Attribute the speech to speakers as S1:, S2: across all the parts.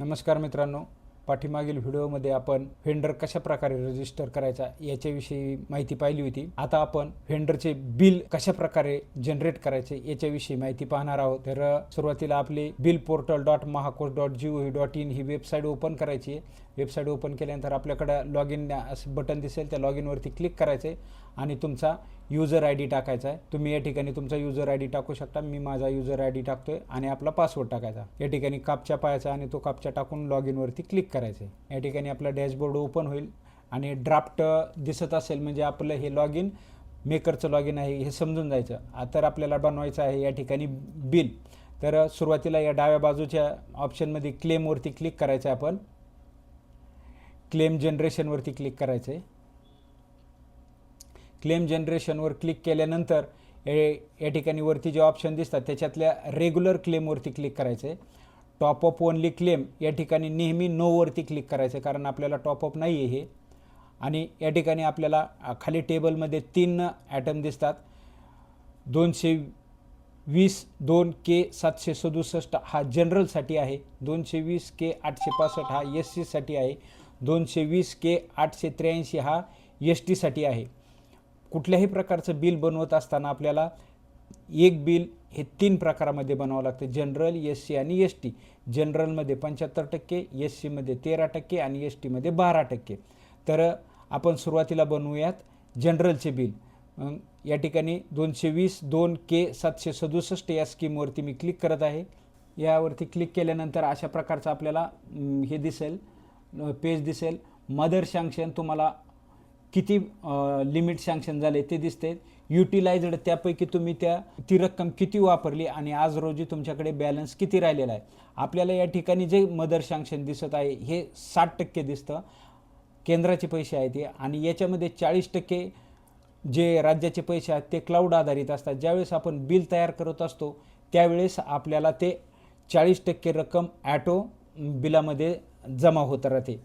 S1: नमस्कार मित्रांनो पाठीमागील व्हिडिओमध्ये आपण व्हेंडर कशा प्रकारे रजिस्टर करायचा याच्याविषयी माहिती पाहिली होती. आता आपण व्हेंडरचे बिल कशा प्रकारे जनरेट करायचे याच्याविषयी माहिती पाहणार आहोत. तर सुरुवातीला आपली bill portal dot Mahakosh dot G O dot in he website open करायची आहे. वेबसाईट ओपन केल्यानंतर आपल्याकडं लॉग इन असं बटन दिसेल त्या लॉग इनवरती क्लिक करायचं आहे आणि तुमचा युजर आय डी टाकायचा आहे तुम्ही या ठिकाणी तुमचा युजर आय डी टाकू शकता. मी माझा युजर आय डी टाकतो आहे आणि आपला पासवर्ड टाकायचा. या ठिकाणी कापच्या पायाचा आणि तो कापच्या टाकून लॉग इनवरती क्लिक करायचं आहे या ठिकाणी आपला डॅशबोर्ड ओपन होईल आणि ड्राफ्ट दिसत असेल म्हणजे आपलं हे लॉग इन मेकरचं लॉग इन आहे हे समजून जायचं. तर आपल्याला बनवायचं आहे या ठिकाणी बिल तर सुरुवातीला या डाव्या बाजूच्या ऑप्शनमध्ये क्लेमवरती क्लिक करायचं आहे आपण. क्लेम जनरेशनवरती क्लिक करायचं आहे क्लेम जनरेशनवर क्लिक केल्यानंतर हे या ठिकाणी वरती जे ऑप्शन दिसतात त्याच्यातल्या रेग्युलर क्लेमवरती क्लिक करायचं आहे टॉप अप ओनली क्लेम या ठिकाणी नेहमी नोवरती क्लिक करायचं आहे कारण आपल्याला टॉप अप नाही आहे हे. आणि या ठिकाणी आपल्याला खाली टेबलमध्ये तीन ॲटम दिसतात. दोनशे वीस दोन के सातशे सदुसष्ट हा जनरलसाठी आहे. दोनशे वीस के आठशे पासष्ट हा एस सीसाठी आहे. दोनशे वीस के आठशे त्र्याऐंशी हा एस टीसाठी आहे. कुठल्याही प्रकारचं बिल बनवत असताना आपल्याला एक बिल हे तीन प्रकारामध्ये बनवावं लागतं. जनरल एस सी आणि एस टी. जनरलमध्ये पंच्याहत्तर टक्के एस सीमध्ये तेरा टक्के आणि एस टीमध्ये बारा टक्के. तर आपण सुरुवातीला बनवूयात जनरलचे बिल. या ठिकाणी दोनशे वीस दोन के सातशे सदुसष्ट या स्कीमवरती मी क्लिक करत आहे. यावरती क्लिक केल्यानंतर अशा प्रकारचं आपल्याला हे दिसेल. पेज दिसेल. मदर सँक्शन तुम्हाला किती लिमिट सँक्शन झाले ते दिसते. युटिलाइज्ड त्यापैकी तुम्ही त्या ती रक्कम किती वापरली आणि आज रोजी तुमच्याकडे बॅलन्स किती राहिलेला आहे. आपल्याला या ठिकाणी जे मदर सँक्शन दिसत आहे हे साठ टक्के दिसतं. केंद्राचे पैसे आहेत ते आणि याच्यामध्ये चाळीस टक्के जे राज्याचे पैसे आहेत ते क्लाउड आधारित असतात. ज्यावेळेस आपण बिल तयार करत असतो त्यावेळेस आपल्याला ते चाळीस टक्के रक्कम ॲटो बिलामध्ये जमा होत राहते.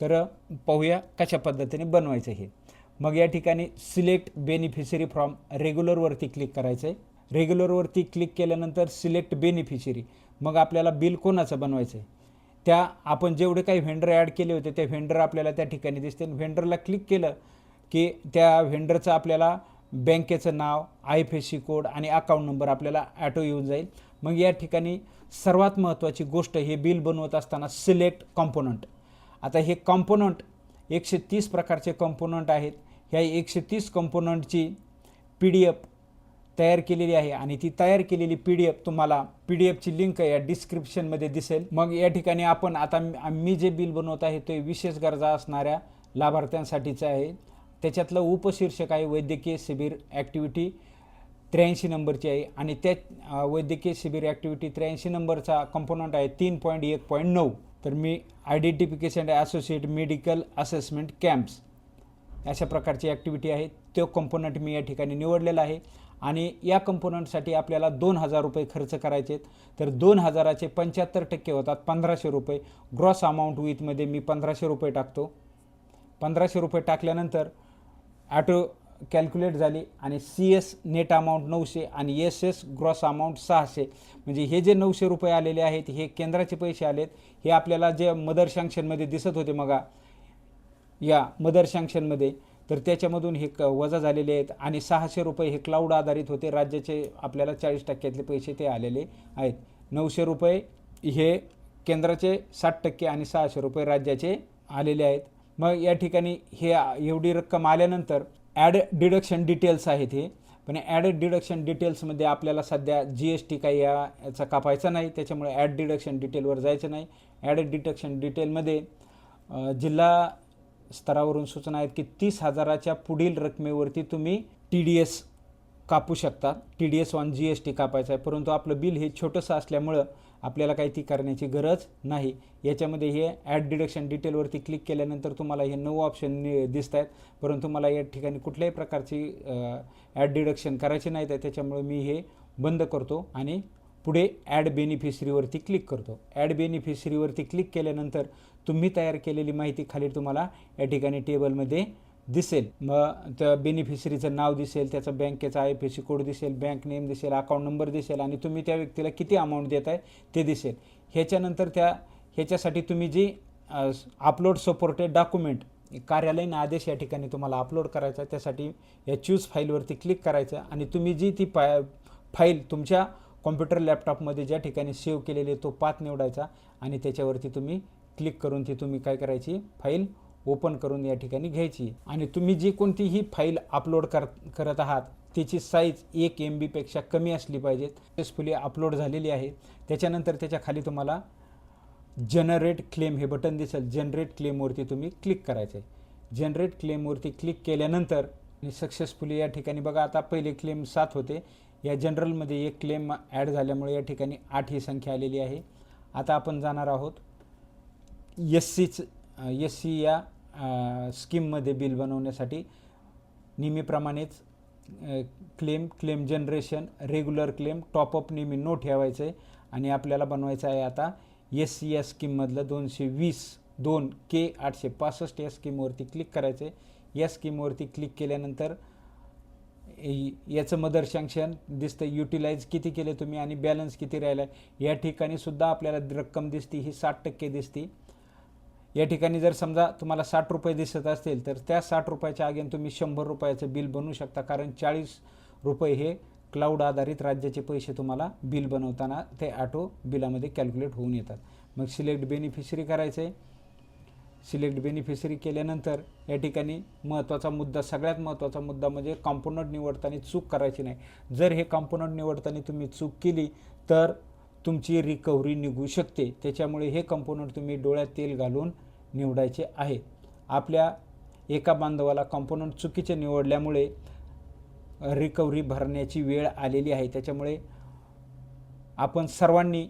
S1: तर पाहूया कशा पद्धतीने बनवायचं हे. मग या ठिकाणी सिलेक्ट बेनिफिशरी फ्रॉम रेग्युलरवरती क्लिक करायचं आहे रेग्युलरवरती क्लिक केल्यानंतर सिलेक्ट बेनिफिशरी मग आपल्याला बिल कोणाचं बनवायचं आहे त्या आपण जेवढे काही व्हेंडर ॲड केले होते ते व्हेंडर आपल्याला त्या ठिकाणी दिसते. व्हेंडरला क्लिक केलं की त्या व्हेंडरचं आपल्याला बँकेचं नाव I F S C code आणि अकाउंट नंबर आपल्याला ॲटो येऊन जाईल. मग या ठिकाणी सर्वात महत्त्वाची गोष्ट हे बिल बनवत असताना सिलेक्ट कॉम्पोनंट. आता हे कॉम्पोनंट एकशे तीस प्रकारचे कॉम्पोनंट आहेत. ह्या एकशे तीस कॉम्पोनंटची पी डी एफ तयार केलेली आहे आणि ती तयार केलेली पी डी एफ तुम्हाला पी डी एफची लिंक या डिस्क्रिप्शनमध्ये दिसेल. मग या ठिकाणी आपण आता मी- मी जे बिल बनवत आहे ते विशेष गरजा असणाऱ्या लाभार्थ्यांसाठीचं आहे. त्याच्यातलं उपशीर्षक आहे वैद्यकीय शिबिर ॲक्टिव्हिटी. त्र्याऐंशी नंबरची आहे. आणि त्या वैद्यकीय शिबिर ॲक्टिव्हिटी त्र्याऐंशी नंबरचा कंपोनंट आहे. तीन पॉईंट एक पॉईंट नऊ. तर मी identification associate medical assessment camps अशा प्रकारची ॲक्टिव्हिटी आहे. तो कंपोनंट मी या ठिकाणी निवडलेला आहे. आणि या कंपोनंटसाठी आपल्याला दोन हजार रुपये खर्च करायचे तर दोन हजाराचे पंच्याहत्तर टक्के होतात पंधराशे रुपये. ग्रॉस अमाऊंट विथमध्ये मी पंधराशे रुपये टाकतो. पंधराशे रुपये टाकल्यानंतर ॲटो कॅल्क्युलेट झाली आणि सी एस नेट अमाऊंट नऊशे आणि एस एस ग्रॉस अमाऊंट सहाशे. म्हणजे हे जे नऊशे रुपये आलेले आहेत हे केंद्राचे पैसे आलेत हे आपल्याला जे मदर सँक्शनमध्ये दिसत होते मगा या मदर सँक्शनमध्ये तर त्याच्यामधून हे क वजा झालेले आहेत आणि सहाशे रुपये हे क्लाउड आधारित होते. राज्याचे आपल्याला चाळीस टक्क्यातले पैसे ते आलेले आहेत. नऊशे रुपये हे केंद्राचे साठ टक्के आणि सहाशे रुपये राज्याचे आलेले आहेत. मग या ठिकाणी हे एवढी रक्कम आल्यानंतर ॲड डिडक्शन डिटेल्स आहेत हे. पण ॲड डिडक्शन डिटेल्समध्ये आपल्याला सध्या जी एस टी काही या याचा कापायचा नाही. त्याच्यामुळे ॲड डिडक्शन डिटेलवर जायचं नाही. ॲड डिडक्शन डिटेलमध्ये जिल्हा स्तरावरून सूचना आहेत की तीस हजाराच्या पुढील रकमेवरती तुम्ही टी डी एस कापू शकता. T D S on G S T कापायचं आहे. परंतु आपलं बिल हे छोटंसं असल्यामुळं आपल्याला काही ती करण्याची गरज नाही. याच्यामध्ये हे ॲड डिडक्शन डिटेलवरती क्लिक केल्यानंतर तुम्हाला हे नऊ ऑप्शन दिसत आहेत परंतु मला या ठिकाणी कुठल्याही प्रकारची ॲड डिडक्शन करायची नाही. तर त्याच्यामुळे मी हे बंद करतो आणि पुढे ॲड बेनिफिशरीवरती क्लिक करतो. ॲड बेनिफिशरीवरती क्लिक केल्यानंतर तुम्ही तयार केलेली माहिती खाली तुम्हाला या ठिकाणी टेबलमध्ये दिसेल. मग त्या बेनिफिशरीचं नाव दिसेल त्याचं बँकेचा I F S C code दिसेल बँक नेम दिसेल अकाउंट नंबर दिसेल आणि तुम्ही त्या व्यक्तीला किती अमाऊंट देत आहे ते दिसेल. ह्याच्यानंतर त्या ह्याच्यासाठी तुम्ही जी अपलोड सपोर्टेड डॉक्युमेंट कार्यालयीन आदेश या ठिकाणी तुम्हाला अपलोड करायचा त्यासाठी या चूज फाईलवरती क्लिक करायचं आणि तुम्ही जी ती पा फाईल तुमच्या कॉम्प्युटर लॅपटॉपमध्ये ज्या ठिकाणी सेव्ह केलेली आहे तो पाथ निवडायचा आणि त्याच्यावरती तुम्ही क्लिक करून ती तुम्ही काय करायची फाईल ओपन करून या ठिकाणी घ्यायची. आणि तुम्ही जी कोणतीही फाईल अपलोड कर करत आहात त्याची साईज एक एम बीपेक्षा कमी असली पाहिजे सक्सेसफुली अपलोड झालेली आहे. त्याच्यानंतर त्याच्याखाली तुम्हाला जनरेट क्लेम हे बटन दिसेल. जनरेट क्लेमवरती तुम्ही क्लिक करायचं आहे. जनरेट क्लेमवरती क्लिक केल्यानंतर सक्सेसफुली या ठिकाणी बघा आता पहिले क्लेम सात होते. या जनरलमध्ये एक क्लेम ॲड झाल्यामुळे या ठिकाणी आठ ही संख्या आलेली आहे. आता आपण जाणार आहोत एस सीच एस सी या स्कीममध्ये बिल बनवण्यासाठी नेहमीप्रमाणेच claim claim generation regular claim top up नेहमी नो ठेवायचं आहे आणि आपल्याला बनवायचं आहे आता एस सी या स्कीममधलं दोनशे वीस दोन के आठशे पासष्ट या स्कीमवरती क्लिक करायचं. आहे या स्कीमवरती क्लिक केल्यानंतर याचं मदर सँक्शन दिसतं युटिलाइज किती केले तुम्ही आणि बॅलन्स किती राहिला आहे या ठिकाणी सुद्धा आपल्याला रक्कम दिसती ही साठ टक्के दिसती. या ठिकाणी जर समजा तुम्हाला साठ रुपये दिसत असतील तर त्या साठ रुपयाच्या आगेन तुम्ही शंभर रुपयाचं बिल बनवू शकता. कारण चाळीस रुपये हे क्लाउड आधारित राज्याचे पैसे तुम्हाला बिल बनवताना ते ऑटो बिलामध्ये कॅल्क्युलेट होऊन येतात. मग सिलेक्ट बेनिफिशरी करायचं आहे सिलेक्ट बेनिफिशरी केल्यानंतर या ठिकाणी महत्त्वाचा मुद्दा सगळ्यात महत्त्वाचा मुद्दा म्हणजे कॉम्पोनंट निवडताना चूक करायची नाही. जर हे कॉम्पोनंट निवडताना तुम्ही चूक केली तर तुमची रिकव्हरी निघू शकते. त्याच्यामुळे हे कंपोनंट तुम्ही डोळ्यात तेल घालून निवडायचे आहे. आपल्या एका बांधवाला कंपोनंट चुकीचे निवडल्यामुळे रिकव्हरी भरण्याची वेळ आलेली आहे. त्याच्यामुळे आपण सर्वांनी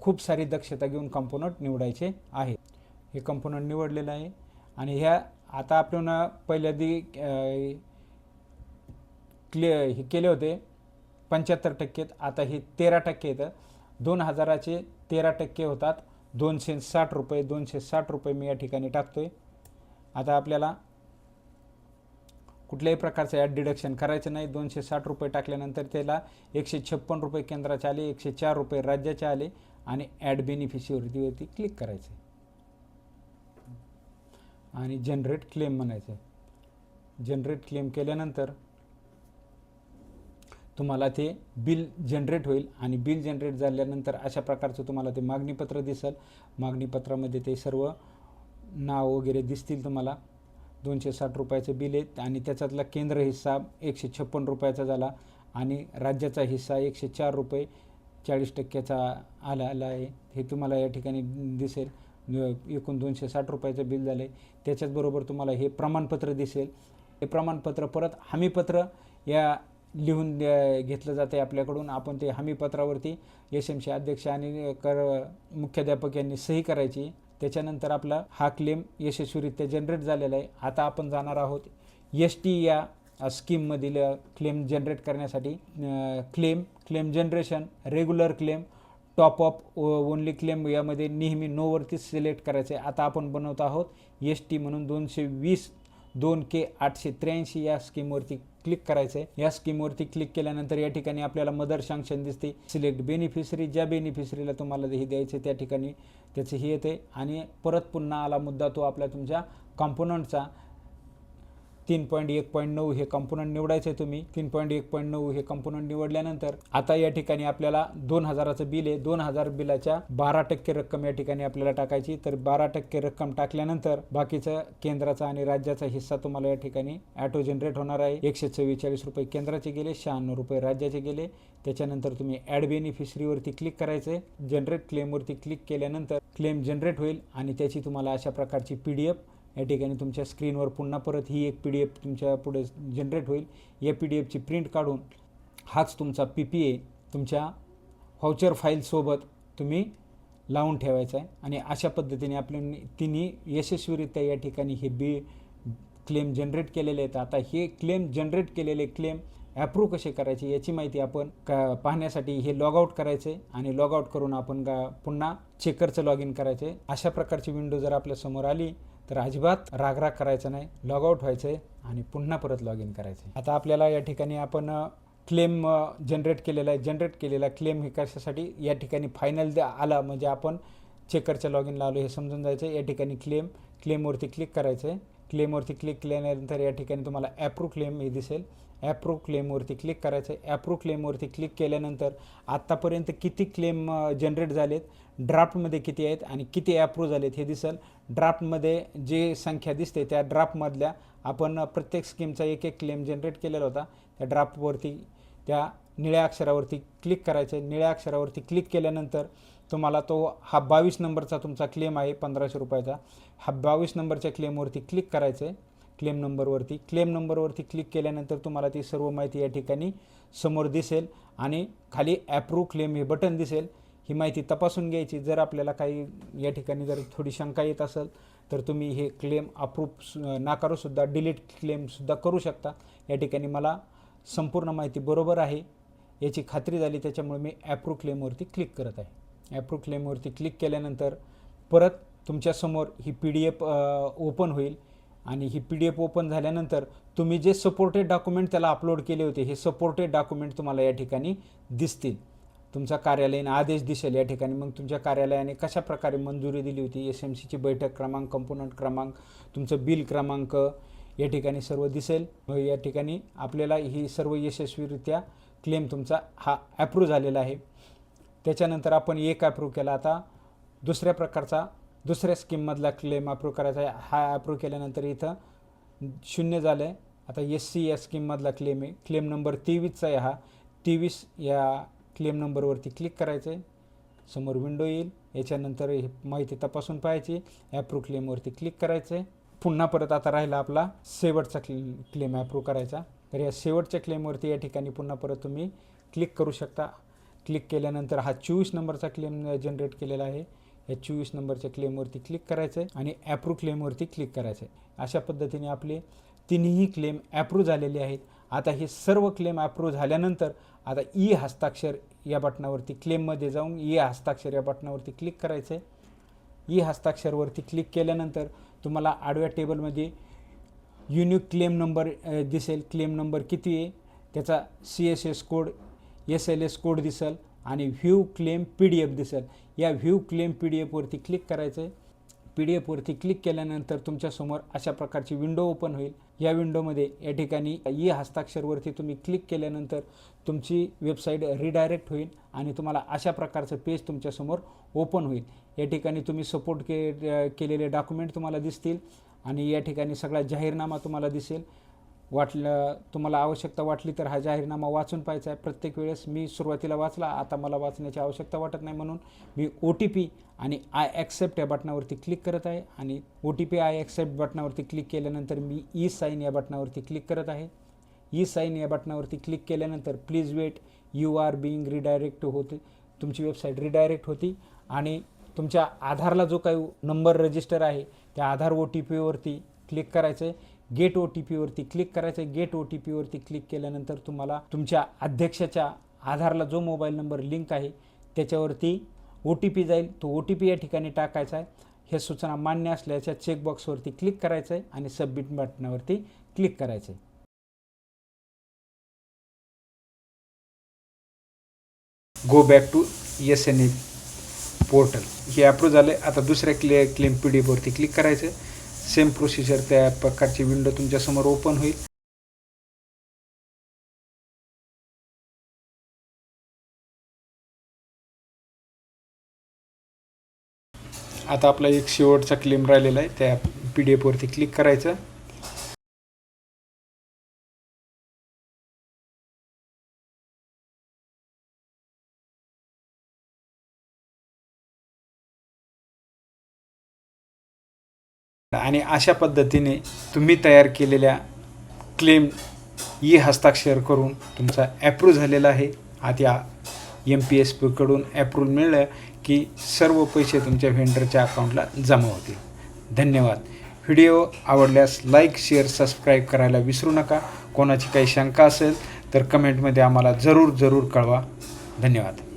S1: खूप सारी दक्षता घेऊन कंपोनंट निवडायचे आहे. हे कंपोनंट निवडलेलं आहे. आणि ह्या आता आपण पहिल्या आधी क्लिअ हे केले होते. पंच्याहत्तर टक्के आता हे तेरा टक्के येतं. दोन हजाराचे तेरा टक्के होतात. दोनशे साठ रुपये दोनशे साठ रुपये मी या ठिकाणी टाकतो आहे आता आपल्याला कुठल्याही प्रकारचं ॲड डिडक्शन करायचं नाही. दोनशे साठ रुपये टाकल्यानंतर त्याला एकशे छप्पन रुपये केंद्राचे आले एकशे चार रुपये राज्याचे आले आणि ॲड बेनिफिशियरीवरती क्लिक करायचं आणि जनरेट क्लेम म्हणायचं जनरेट क्लेम केल्यानंतर तुम्हाला ते बिल जनरेट होईल आणि बिल जनरेट झाल्यानंतर अशा प्रकारचं तुम्हाला ते मागणीपत्र दिसेल. मागणीपत्रामध्ये ते सर्व नाव वगैरे दिसतील तुम्हाला. दोनशे साठ रुपयाचं बिल आहे आणि त्याच्यातला केंद्र हिस्सा एकशे छप्पन रुपयाचा झाला आणि राज्याचा हिस्सा एकशे चार रुपये चाळीस टक्क्याचा आला आला आहे. हे तुम्हाला या ठिकाणी दिसेल. एकूण दोनशे साठ रुपयाचं बिल झालं आहे. त्याच्याचबरोबर तुम्हाला हे प्रमाणपत्र दिसेल. हे प्रमाणपत्र परत हमीपत्र या लिहून घेतलं जातं आहे आपल्याकडून. आपण ते हमीपत्रावरती एस एम सी अध्यक्ष आणि कर मुख्याध्यापक यांनी सही करायची. त्याच्यानंतर आपला हा क्लेम यशस्वीरित्या जनरेट झालेला आहे. आता आपण जाणार आहोत एस टी या स्कीममधील क्लेम जनरेट करण्यासाठी. Claim claim generation regular claim top up only claim यामध्ये नेहमी नोवरती सिलेक्ट करायचे आहे. आता आपण बनवत आहोत एस टी म्हणून दोनशे वीस दोन के आठशे त्र्याऐंशी या स्कीमवरती क्लिक करायचं आहे या स्कीमवरती क्लिक केल्यानंतर या ठिकाणी आपल्याला मदर सँक्शन दिसते. सिलेक्ट बेनिफिशरी ज्या बेनिफिशरीला तुम्हाला हे द्यायचे त्या ठिकाणी त्याचं हे येते आणि परत पुन्हा आला मुद्दा तो आपल्या तुमच्या कॉम्पोनंटचा तीन पॉईंट एक पॉईंट नऊ हे कंपोनंट निवडायचे तुम्ही. तीन पॉईंट एक पॉईंट नऊ हे कंपोनंट निवडल्यानंतर आता या ठिकाणी आपल्याला दोन हजाराचं बिल आहे. दोन हजार बिलाच्या बारा टक्के रक्कम या ठिकाणी आपल्याला टाकायची. तर बारा टक्के रक्कम टाकल्यानंतर बाकीचं केंद्राचा आणि राज्याचा हिस्सा तुम्हाला या ठिकाणी ॲटो जनरेट होणार आहे. एकशे चव्वेचाळीस रुपये केंद्राचे गेले शहाण्णव रुपये राज्याचे गेले. त्याच्यानंतर तुम्ही ॲड बेनिफिशरीवरती क्लिक करायचे जनरेट क्लेमवरती क्लिक केल्यानंतर क्लेम जनरेट होईल आणि त्याची तुम्हाला अशा प्रकारची पी डी एफ या ठिकाणी तुमच्या स्क्रीनवर पुन्हा परत ही एक पी डी एफ तुमच्यापुढे जनरेट होईल. या पी डी एफची प्रिंट काढून हाच तुमचा पी पी ए तुमच्या व्हाउचर फाईलसोबत तुम्ही लावून ठेवायचा आहे. आणि अशा पद्धतीने आपल्या तिन्ही यशस्वीरित्या या ठिकाणी हे बी क्लेम जनरेट केलेले आहेत. आता हे क्लेम जनरेट केलेले क्लेम ॲप्रूव्ह कसे करायचे याची माहिती आपण का पाहण्यासाठी हे लॉगआउट करायचे आणि लॉग आउट करून आपण पुन्हा चेकरचं लॉग इन करायचे. अशा प्रकारची विंडो जर आपल्यासमोर आली तर अजिबात रागराग करायचा नाही लॉग आउट व्हायचं आहे आणि पुन्हा परत लॉग इन करायचं आता आपल्याला या ठिकाणी आपण क्लेम जनरेट केलेला आहे. जनरेट केलेला क्लेम हे कशासाठी? या ठिकाणी फायनल आला म्हणजे आपण चेकरच्या लॉग इनला आलो हे समजून जायचं आहे या ठिकाणी क्लेम क्लेमवरती क्लिक करायचं आहे क्लेमवरती क्लिक केल्यानंतर या ठिकाणी तुम्हाला ॲप्रूव्ह क्लेम हे दिसेल. ॲप्रो क्लेमवरती क्लिक करायचं. आहे ॲप्रूव्ह क्लेमवरती क्लिक केल्यानंतर आत्तापर्यंत किती क्लेम जनरेट झालेत ड्राफ्टमध्ये किती आहेत आणि किती ॲप्रूव्ह झालेत हे दिसेल. ड्राफ्टमध्ये जे संख्या दिसते त्या ड्राफ्टमधल्या आपण प्रत्येक स्कीमचा एक एक क्लेम जनरेट केलेला होता. त्या ड्राफ्टवरती त्या निळ्या अक्षरावरती क्लिक करायचं. आहे निळ्या अक्षरावरती क्लिक केल्यानंतर तुम्हाला तो हा बावीस नंबरचा तुमचा क्लेम आहे पंधराशे रुपयाचा. हा बावीस नंबरच्या क्लेमवरती क्लिक करायचं आहे क्लेम नंबरवरती क्लेम नंबरवरती क्लिक केल्यानंतर तुम्हाला ती सर्व माहिती या ठिकाणी समोर दिसेल आणि खाली ॲप्रूव्ह क्लेम हे बटन दिसेल. ही माहिती तपासून घ्यायची. जर आपल्याला काही या ठिकाणी जर थोडी शंका येत असेल तर तुम्ही हे क्लेम अप्रूव्ह नाकारूसुद्धा डिलीट क्लेमसुद्धा करू शकता. या ठिकाणी मला संपूर्ण माहिती बरोबर आहे. याची खात्री झाली त्याच्यामुळे मी ॲप्रू क्लेमवरती क्लिक करत आहे. ॲप्रू क्लेमवरती क्लिक केल्यानंतर परत तुमच्यासमोर ही पी डी एफ ओपन होईल. आणि ही पी डी एफ ओपन झाल्यानंतर तुम्ही जे सपोर्टेड डॉक्युमेंट त्याला अपलोड केले होते हे सपोर्टेड डॉक्युमेंट तुम्हाला या ठिकाणी दिसतील. तुमचा कार्यालयीन आदेश दिसेल या ठिकाणी. मग तुमच्या कार्यालयाने कशा प्रकारे मंजुरी दिली होती? एस एम सीची बैठक क्रमांक कंपोनंट क्रमांक तुमचं बिल क्रमांक या ठिकाणी सर्व दिसेल. मग या ठिकाणी आपल्याला ही सर्व यशस्वीरित्या क्लेम तुमचा हा ॲप्रूव्ह झालेला आहे. त्याच्यानंतर आपण एक ॲप्रूव्ह केला. आता दुसऱ्या प्रकारचा दुसऱ्या स्कीममधला क्लेम अप्रूव्ह करायचा आहे. हा अप्रूव्ह केल्यानंतर इथं शून्य झालं आहे आता एस सी या स्कीममधला क्लेम आहे. क्लेम नंबर तेवीसचा आहे हा. तेवीस या क्लेम नंबरवरती क्लिक करायचं आहे समोर विंडो येईल. याच्यानंतर ही माहिती तपासून पाहायची. ॲप्रूव्ह क्लेमवरती क्लिक करायचं आहे पुन्हा परत आता राहिला आपला शेवटचा क्ले क्लेम ॲप्रूव्ह करायचा. तर या शेवटच्या क्लेमवरती या ठिकाणी पुन्हा परत तुम्ही क्लिक करू शकता. क्लिक केल्यानंतर हा चोवीस नंबरचा क्लेम जनरेट केलेला आहे. या चोवीस नंबरच्या क्लेमवरती क्लिक करायचं आहे आणि ॲप्रू क्लेमवरती क्लिक करायचं आहे अशा पद्धतीने आपले तिन्ही क्लेम ॲप्रूव्ह झालेले आहेत. आता हे सर्व क्लेम ॲप्रूव्ह झाल्यानंतर आता ई हस्ताक्षर या बटनावरती क्लेममध्ये जाऊन ई हस्ताक्षर या बटनावरती क्लिक करायचं आहे ई हस्ताक्षरवरती क्लिक केल्यानंतर तुम्हाला आडव्या टेबलमध्ये युनिक क्लेम नंबर दिसेल. क्लेम नंबर किती आहे? त्याचा C S S code S L S code दिसेल. आणि view claim P D F दिसेल. या व्ह्यू क्लेम पी डी एफवरती क्लिक करायचं आहे पी डी एफवरती क्लिक केल्यानंतर तुमच्यासमोर अशा प्रकारची विंडो ओपन होईल. या विंडोमध्ये या ठिकाणी ई हस्ताक्षरवरती तुम्ही क्लिक केल्यानंतर तुमची वेबसाईट रिडायरेक्ट होईल आणि तुम्हाला अशा प्रकारचं पेज तुमच्यासमोर ओपन होईल. या ठिकाणी तुम्ही सपोर्ट के केलेले डॉक्युमेंट तुम्हाला दिसतील आणि या ठिकाणी सगळा जाहीरनामा तुम्हाला दिसेल. वाटलं तुम्हाला आवश्यकता वाटली तर हा जाहीरनामा वाचून पाहायचा आहे. प्रत्येक वेळेस मी सुरुवातीला वाचला आता मला वाचण्याची आवश्यकता वाटत नाही म्हणून मी ओ टी पी आणि आय ॲक्सेप्ट या बटनावरती क्लिक करत आहे आणि O T P I accept बटनावरती click केल्यानंतर मी ई साईन या बटनावरती क्लिक करत आहे. ई साईन या बटनावरती क्लिक केल्यानंतर please wait you are being redirect होते. तुमची वेबसाईट रिडायरेक्ट होती आणि तुमच्या आधारला जो काही नंबर रजिस्टर आहे त्या आधार ओ टी पीवरती क्लिक करायचं आहे गेट ओ टी पीवरती क्लिक करायचं. आहे गेट ओ टी पीवरती क्लिक केल्यानंतर तुम्हाला तुमच्या अध्यक्षाच्या आधारला जो मोबाईल नंबर लिंक आहे त्याच्यावरती ओ टी पी जाईल. तो ओ टी पी या ठिकाणी टाकायचा आहे. हे सूचना मान्य असल्याच्या चेकबॉक्सवरती क्लिक करायचं आहे आणि सबमिट बटनावरती क्लिक करायचं आहे. Go back to S N A portal हे अप्रूव्ह झालं आहे आता दुसऱ्या क्ले क्लेम पी डी एफवरती क्लिक करायचं. सेम प्रोसिजर त्या प्रकारची विंडो तुमच्यासमोर ओपन होईल. आता आपला एक शेवटचा क्लेम राहिलेला आहे. त्या पी डी एफवरती क्लिक करायचं. आणि अशा पद्धतीने तुम्ही तयार केलेल्या क्लेम ई हस्ताक्षर करून तुमचा ॲप्रूव्ह झालेला आहे. आता एम पी एस पीकडून ॲप्रूव्ह मिळलं की सर्व पैसे तुमच्या व्हेंडरच्या अकाउंटला जमा होतील. धन्यवाद. व्हिडिओ आवडल्यास लाईक शेअर सबस्क्राईब करायला विसरू नका. कोणाची काही शंका असेल तर कमेंटमध्ये आम्हाला जरूर जरूर कळवा. धन्यवाद.